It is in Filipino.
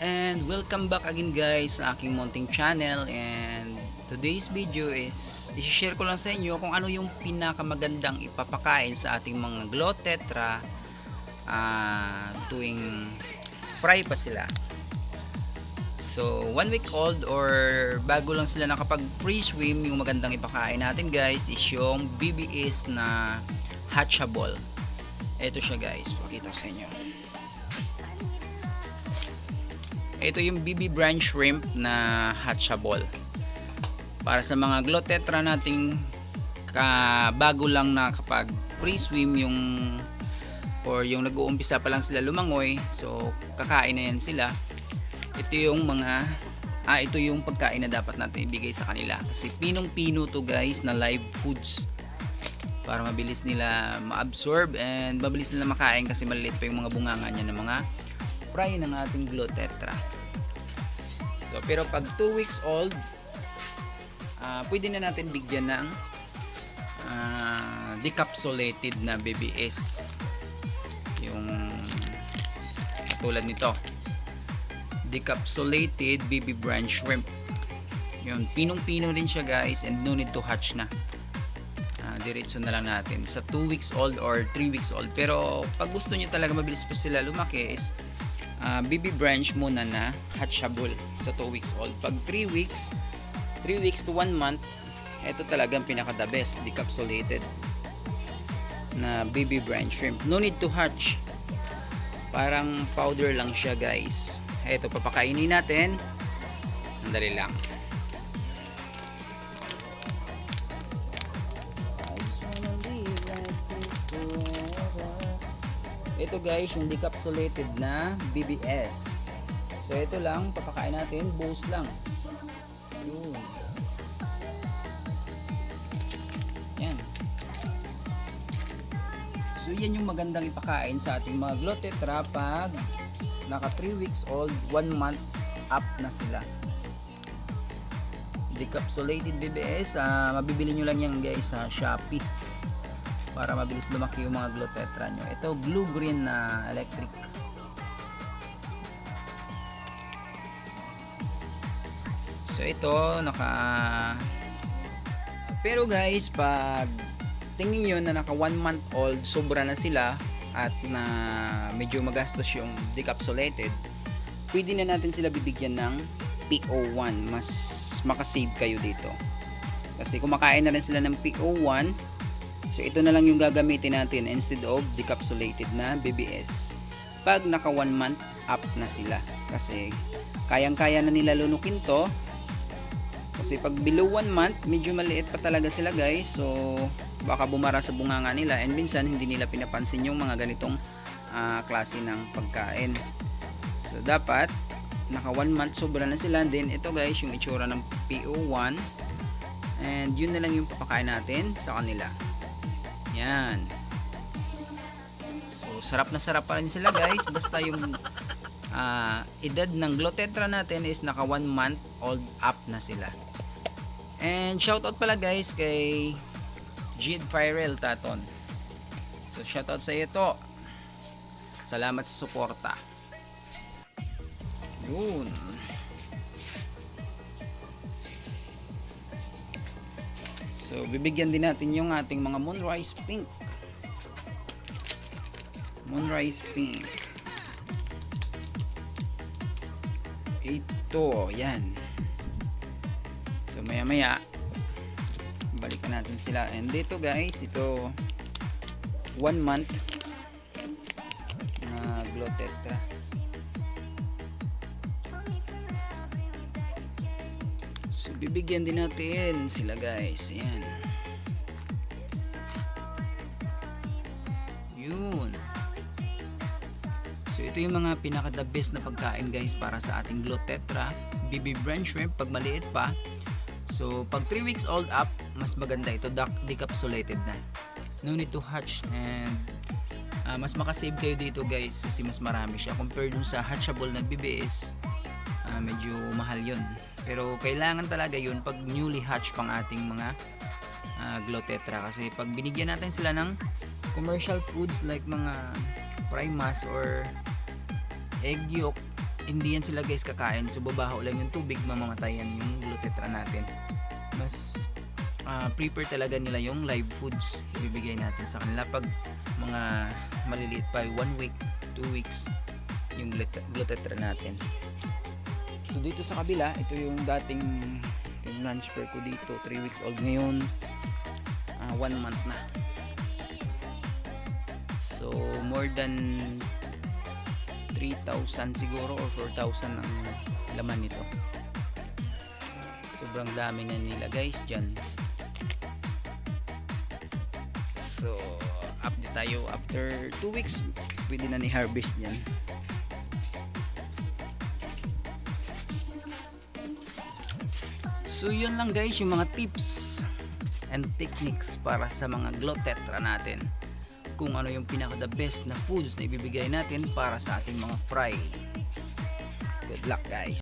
And welcome back again guys sa aking mounting channel and today's video is i-share ko lang sa inyo kung ano yung pinakamagandang ipapakain sa ating mga glow tetra ah, tuwing fry pa sila. So, one week old or bago lang sila nakapag pre-swim, yung magandang ipakain natin guys is yung BBS na hatchable. Ito siya guys, pakita sa inyo. Ito yung BB brand shrimp na hatchable. Para sa mga glow tetra nating ka bago lang na kapag pre-swim yung or yung nag-uumpisa pa lang sila lumangoy, so kakain na yan sila. Ito yung mga ah ito yung pagkain na dapat natin ibigay sa kanila kasi pinong-pino to guys na live foods para mabilis nila ma-absorb and mabilis nila makain kasi maliliit pa yung mga bunganga niya ng mga fry ng ating glow tetra. So, pero pag 2 weeks old, ah pwede na natin bigyan ng ah, decapsulated na BBS. Yung tulad nito. Decapsulated BB brand shrimp. Yun, pinong-pino din siya guys and no need to hatch na. Ah, diretso na lang natin sa 2 weeks old or 3 weeks old. Pero pag gusto niyo talaga mabilis pa sila lumaki is ah, BB branch muna na hatchable sa 2 weeks old. Pag 3 weeks, 3 weeks to 1 month, ito talagang pinaka the best, decapsulated na BB brand shrimp. No need to hatch. Parang powder lang siya guys. Ito papakainin natin. Andali lang. Ito guys, yung decapsulated na BBS. So ito lang, papakain natin, boost lang. Yun. Yan. So yan yung magandang ipakain sa ating mga glow tetra pag naka 3 weeks old, 1 month up na sila. Decapsulated BBS, ah, mabibili nyo lang yan guys sa Shopee para mabilis lumaki yung mga glow tetra nyo. Ito blue green na electric. So ito naka Pero guys, pag tingin nyo na naka 1 month old, sobra na sila at na medyo magastos yung decapsulated, pwede na natin sila bibigyan ng PO1. Mas makasave kayo dito. Kasi kumakain na rin sila ng PO1, so ito na lang yung gagamitin natin instead of decapsulated na BBS. Pag naka 1 month up na sila. Kasi kayang-kaya na nila lunukin to. Kasi pag below 1 month, medyo maliit pa talaga sila guys. So, baka bumara sa bunganga nila and minsan hindi nila pinapansin yung mga ganitong ah, klase ng pagkain. So, dapat naka 1 month sobra na sila. Then, ito guys, yung itsura ng PO1. And, yun na lang yung papakain natin sa kanila. Yan. So, sarap na sarap pa rin sila guys. Basta yung ah, edad ng Glotetra natin is naka 1 month old up na sila. And shoutout pala guys kay Jid Firel Taton. So shoutout sa iyo to. Salamat sa suporta. Yun. Bibigyan din natin yung ating mga Moonrise Pink. Moonrise Pink. Ito, yan. So maya maya balikan natin sila. And dito guys, ito 1 month na glow tetra. So bibigyan din natin sila guys. Yan. Yun. So ito yung mga pinaka the best na pagkain guys para sa ating glow tetra, BB brand shrimp pag maliit pa. So pag 3 weeks old up, mas maganda ito duck decapsulated na. No need to hatch and ah, mas makasave kayo dito guys kasi mas marami siya compared dun sa hatchable na BBS. ah, medyo mahal 'yon. Pero kailangan talaga 'yun pag newly hatch pang ating mga ah, glow tetra kasi pag binigyan natin sila ng commercial foods like mga primas or egg yolk hindi yan sila guys kakain. So babaho lang yung tubig mamamatayan yung glutetra natin. Mas ah, prepare talaga nila yung live foods ibibigay natin sa kanila pag mga maliliit pa 1 week 2 weeks yung glut- glutetra natin. So dito sa kabila ito yung dating yung lunch pair ko dito. 3 weeks old ngayon. 1 month na so more than 3,000 siguro or 4,000 ang laman nito. Sobrang dami na nila guys dyan. So update tayo. After 2 weeks pwede na ni harvest yan so yun lang guys yung mga tips and techniques para sa mga glotetra natin kung ano yung pinaka the best na foods na ibibigay natin para sa ating mga fry. Good luck guys